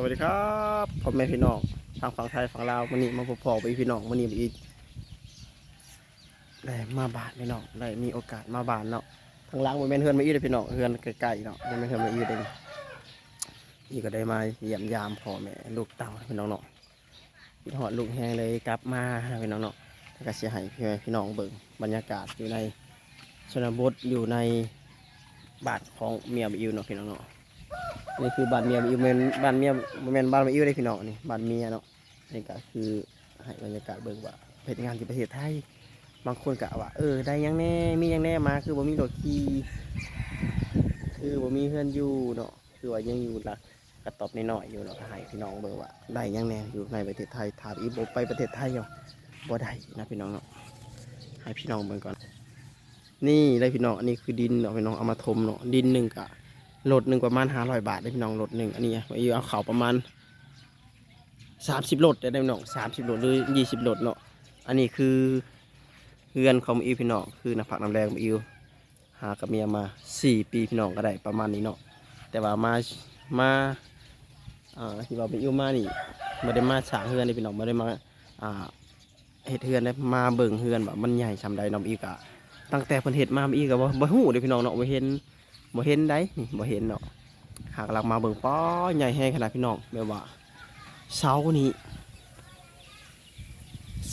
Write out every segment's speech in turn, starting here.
สวัสดีครับพ่อแม่พี่น้องทางฝั่งไทยฝั่งลาววันนี้มาพบพ่อไปพี่น้องวันนี้อีกได้มาบานพี่น้องได้มีโอกาสมาบานเนาะทางล่างมันเป็นเฮือนมาอีเลยพี่น้องเฮือนใกล้ๆเนาะมันเป็นเฮือนมาอีเองนี่ก็ได้มาเยี่ยมยามพ่อแม่ลูกเต่าพี่น้องเนาะพี่หอดลูกแห้งเลยกลับมาพี่น้องเนาะแล้วก็เสียหายพี่แม่พี่น้องเบิ่งบรรยากาศอยู่ในชนบทอยู่ในบ้านของเมียบิวเนาะพี่น้องเนาะ นี่คือบ้านเมียอยู่เมนบ้านเมียเมนบ้านมาอิ้วได้พี่น้องนี่บ้านเมียเนาะนี่ก็คือให้บรรยากาศเบิ่งว่าเหตุงานที่ประเทศไทยบางคนกะว่า เออได้ยังแน่มียังแน่มาคือบ่มีรถขี่คือบ่มีเพื่อนอยู่เนาะคือว่ายังอยู่หลักกระตอบน้อยๆอยู่เนาะให้พี่น้องเบิ่งว่าได้ยังแน่อยู่ในประเทศไทยถามอีบไปประเทศไทยเนาะบ่ได้นะพี่น้องเนาะให้พี่น้องเบิ่งก่อน นี่ได้พี่น้องอันนี้คือดินเนาะพี่น้องเอามาถมเนาะดินหนึ่งกะ โหลดหนึ่งประมาณห้าร้อยบาทได้พี่น้องโหลดหนึ่งอันนี้มาอยู่เอาเขาประมาณสามสิบโหลดได้พี่น้องสามสิบโหลดหรือยี่สิบโหลดเนาะอันนี้คือเฮือนของมาอิวพี่น้องคือน้ำผักน้ำแรงมาอิวหากับเมียมาสี่ปีพี่น้องก็ได้ประมาณนี้เนาะแต่ว่ามามาอ่าที่ว่ามาอิวมานี่ม่ได้มาฉางเฮือนเลยพี่น้องม่ได้มาอ่าเฮ็ดเฮือนได้มาเบิ่งเฮือนว่ามันใหญ่ชำใดน้องอีกอะตั้งแต่เพิ่นเฮ็ดมาอีกก็บ่บ่ฮู้เด้พี่น้องเนาะบ่เห็น บ่เห็นได้นี่บ่เห็นเนาะหากหลังมาเบิ่งป้อใหญ่แห้งขนาดพี่น้องแบบว่าเสานี้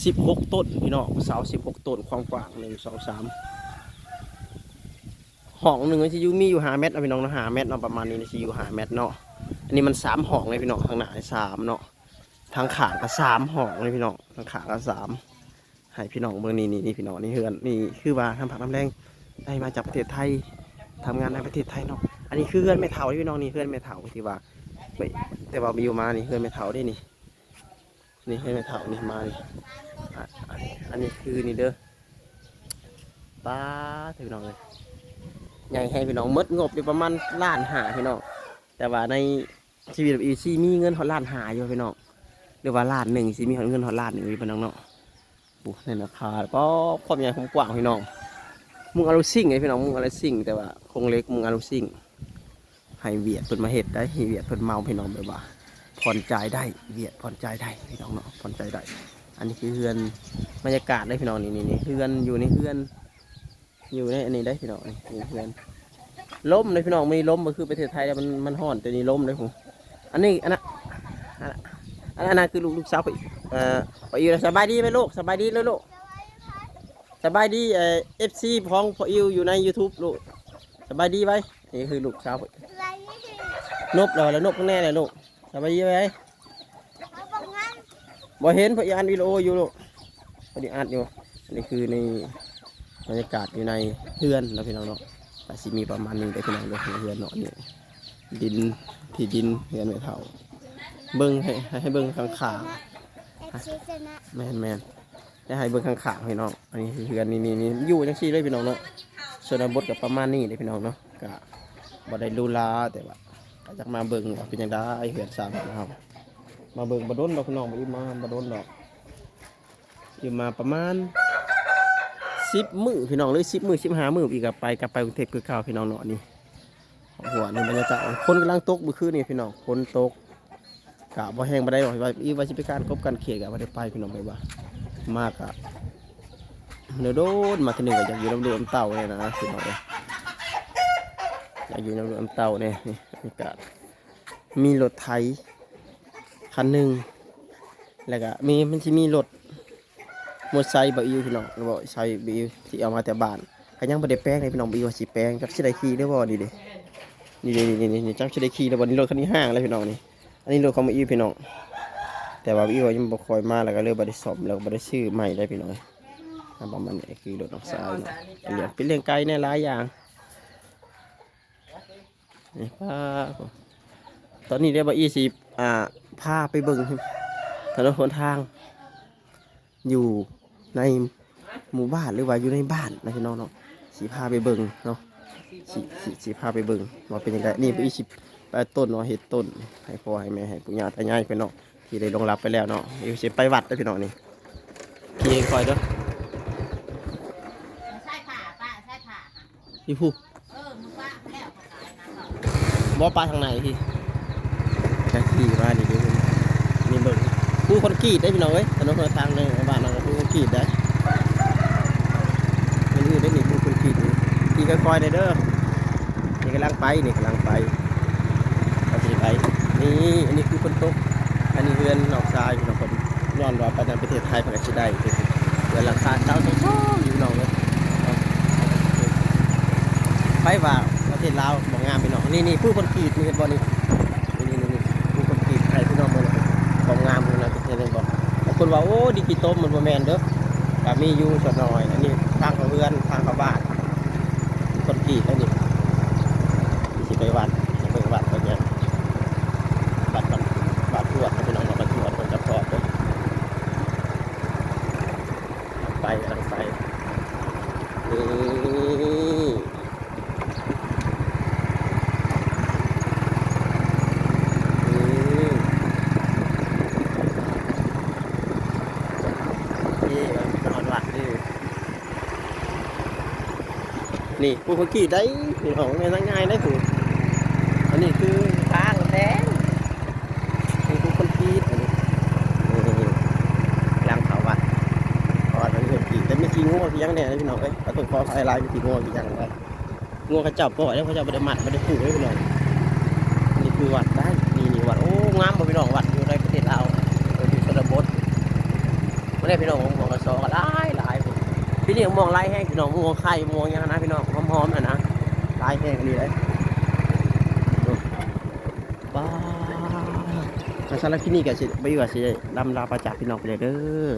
สิบหกต้นพี่น้องเสาสิบหกต้นความกว้างหนึ่งสองสามห้องหนึ่งมันจะอยู่มีอยู่หาเมตรเอาพี่น้องนะหาเมตรเนาะประมาณนี้จะอยู่หาเมตรเนาะอันนี้มันสามห้องเลยพี่น้องทางหน้าสามเนาะทางขางก็สามห้องเลยพี่น้องทางขางก็สามให้พี่น้องเบิ่งนี่นี่นี่พี่น้องนี่เฮือนนี่คือว่าทำผักน้ำแรงได้มาจากประเทศไทย ทำงานในประเทศไทยเนาะ อันนี้คือเพื่อนไม่เท่าที่พี่น้องนี่เพื่อนไม่เท่าที่ว่าแต่ว่ามีอยู่มานี่เพื่อนไม่เท่าได้นี่ นี่เพื่อนไม่เท่านี่มานี่อันนี้คือนี่เด้อป้าดพี่น้องเลยใหญ่ให้พี่น้องมดงบอยู่ประมาณล้านหาพี่น้อง แต่ว่าในชีวิตอีซีมีเงินหอดล้านหาอยู่พี่น้องหรือว่าล้านหนึ่งซีมีเงินหอดล้านหนึ่งอยู่พี่น้องเนาะโอ้ในราคาก็ความใหญ่ความกว้างพี่น้อง มุงอารุซิ่งไงพี่น้องมุงอารุซิ่งแต่ว่าคงเล็กมุงอารุซิ่งให้เวียดเพิ่นมาเฮ็ดได้ให้เวียดเพิ่นเมาพี่น้องแบบว่าผ่อนจ่ายได้เวียดผ่อนจ่ายได้พี่น้องเนาะผ่อนจ่ายได้ อันนี้คือเฮือนบรรยากาศได้พี่น้องนี่นี่นี่เฮือนอยู่ในเฮือน อยู่ในอันนี้ได้พี่น้องนี่นี่เฮือนล้มเลยพี่น้องไมีล้มก็คือประเทศไทยแล้วมันมันห่อนแต่นี่ล้มเลยผมอันนี้อันนั้นอันนั้นอันนั้นคือลูกลูกสาวไปเอ่อไปอยู่สบายดีไหมลูกสบายดีเลยลูก สบายดีเอ่อฟซีพ้องพออิวอยู่ใน YouTube ลูกสบายดีไว้นี่คือลูกสาวนบเราแล้วนบข้างแน่เลยลูกสบายดีไว้บ่เห็นพออีอันวิดีโออยู่ลูกพอดีอัดอยู่อันนี้คือในบรรยากาศอยู่ในเฮือนแล้วพี่น้องเนาะแต่สิมีประมาณนี้ได้พี่น้องเลยในเฮือนเนาะนี่ดินที่ดินเฮือนไม่เท่าเบิ้งให้ให้เบิ้งข้างขาแมนแมน ได้ให้เบิ่งข้างๆพี่น้อง อันนี้คือกันนี่นี่นี่อยู่จังซี่เลยพี่น้องเนาะส่วนบทกับประมาณนี้เลยพี่น้องเนาะก็บ่ได้รู้ลาแต่ว่าก็อยากมาเบิ่งว่าเป็นจังไดเหือนสร้างนะครับมาเบิ่งบ่ดนดอกพี่น้องบ่ได้มาบ่ดนดอกอยู่มาประมาณ10มื้อพี่น้องหรือ10มื้อ15มื้ออีกก็ไปกลับไปกรุงเทพคือเก่าพี่น้องเนาะนี่หัวนี่บรรยากาศคนกำลังตกเมื่อคืนนี่พี่น้องฝนตกกะบ่แห้งบ่ได้หรอกว่าอีว่าสิไปการกบกันเขียกะบ่ได้ไปพี่น้องไปว่า มากอะเดี๋ยวโดนมาทีหนึ่งก็อยากอยู่น้ำเรือน้ำเต่าเนี่ยนะพี่น้องเอ้ยอยากอยู่น้ำเรือน้ำเต่าเนี่ยนี่บรรยากาศมีรถไถคันหนึ่งแล้วก็มีมันสิมีรถมอเตอร์ไซค์บ่อีพี่น้องบ่ใช้บ่อีที่เอามาแต่บ้านก็ยังบ่ได้แปลงเลยพี่น้องบ่อีว่าสิแปลงจักสิได้ขี่ได้บ่ดีเด้นี่นี่นี่นี่จักสิได้ขี่ได้บ่นี่รถคันนี้ห้างแล้วพี่น้องนี่อันนี้รถของมาอีพี่น้อง แต่ว่าอีวยังบ่คอยมาแล้วก็เลยบ่ได้ซ่อมแล้วก็บ่ได้ซื้อใหม่ได้พี่น้องอันประมาณนี้คือรถน้องสาวเนาะเป็นเรื่องเป็นเรื่องไกลในหลายอย่างนี่พาตอนนี้ได้บ่อีสิอ่าพาไปเบิ่งถนนหนทาง อยู่ในหมู่บ้านหรือว่าอยู่ในบ้านนะพี่น้องเนาะสิพาไปเบิ่งเนาะสิสิสิพาไปเบิ่งว่าเป็นยังไงนี่อีสิไปต้นเนาะเห็ดต้นให้พ่อให้แม่ให้ปู่ย่าตายายไปเนาะ ที่ได้ลงรับไปแล้วเนาะอยู่สิไปวัดเด้อพี่น้องนี่พี่เองคอยเด้อใช่ผ่าป้าใช่ผ่าพี่ผู้เออมึงว่าแล้วเขาตายนะเขาบ่ปลาทางไหนพี่แท็กซี่มานี่ผู้คนกรีดได้พี่น้องเอ้ยถนนคนละทางเลยบ้านเราผู้คนกรีดได้มันอยู่ได้หนีผู้คนกรีดนี่ขี่ค่อยๆได้เด้อนี่กำลังไปนี่กำลังไปเราจะไปนี่อันนี้คือคนตก อันนี้เรือนนอกทรายพี่น้องคนย้อนรอยไปในประเทศไทยเพื่อจะได้เรือนหลังคาเจ้าโซ่ๆอยู่น้องเลยไปว่าประเทศลาวบอกงามพี่น้องนี่นี่ผู้คนกรีดนี่เห็นบ่นี่นี่นี่นี่ผู้คนกรีดใครพี่น้องเมืองบอกงามเลยนะเห็นบ่บางคนว่าโอ้ดิจิตอลมันบ่แมนเด้อก็มีอยู่ส่วนน้อย อันนี้ทางเขาเรือนทางเขาบ้านคนกรีดอันนี้สิไปวัดสิไปวัดไปยังวัดวัดวัดทวดนะพี่น้องเราไปทวดคนจะพอเด้อไปกำลังไปนี่นี่นี่นอนวัดนี่ นี่ผู้คนขี่ได้นี่ของในทั้งง่ายได้ถูกอันนี้คือทางแดงนี่ผู้คนขี่อันนี้นี่ล้างเขาวัดเขาวัดอันนี้คนขี่แต่ไม่ขี่งูขี่ยังเนี่ยพี่น้องเอ้ยประตูคอไฟลายไม่ขี่งูขี่ยังไงงูเขาจับปล่อยแล้วเขาจับไม่ได้มัดไม่ได้ผูกไว้พี่น้องนี่คือวัดได้นี่นี่วัดโอ้งามบ่พี่น้องวัดอยู่ในประเทศลาวอยู่ชนบทไม่ได้พี่น้องมองกระสอก็หลายหลาย นี่มองลายแห้งพี่น้องมองไข่มองอย่างนั้นนะพี่น้องหอมๆน่ะนะลายแห้งนี่เลยบ้าสำหรับที่นี่ก็สิไม่อยู่กับสิลำลาประจักษ์พี่น้องไปเลยเด้อ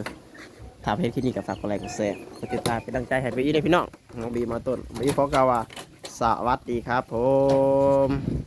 ถ้าเพจที่นี่ก็ฝากกดไลค์กดแชร์กดติดตามเป็นดังใจให้ไปอีกเลยพี่น้องน้องบีมาต้นบีขอกาวว่าสวัสดีครับผม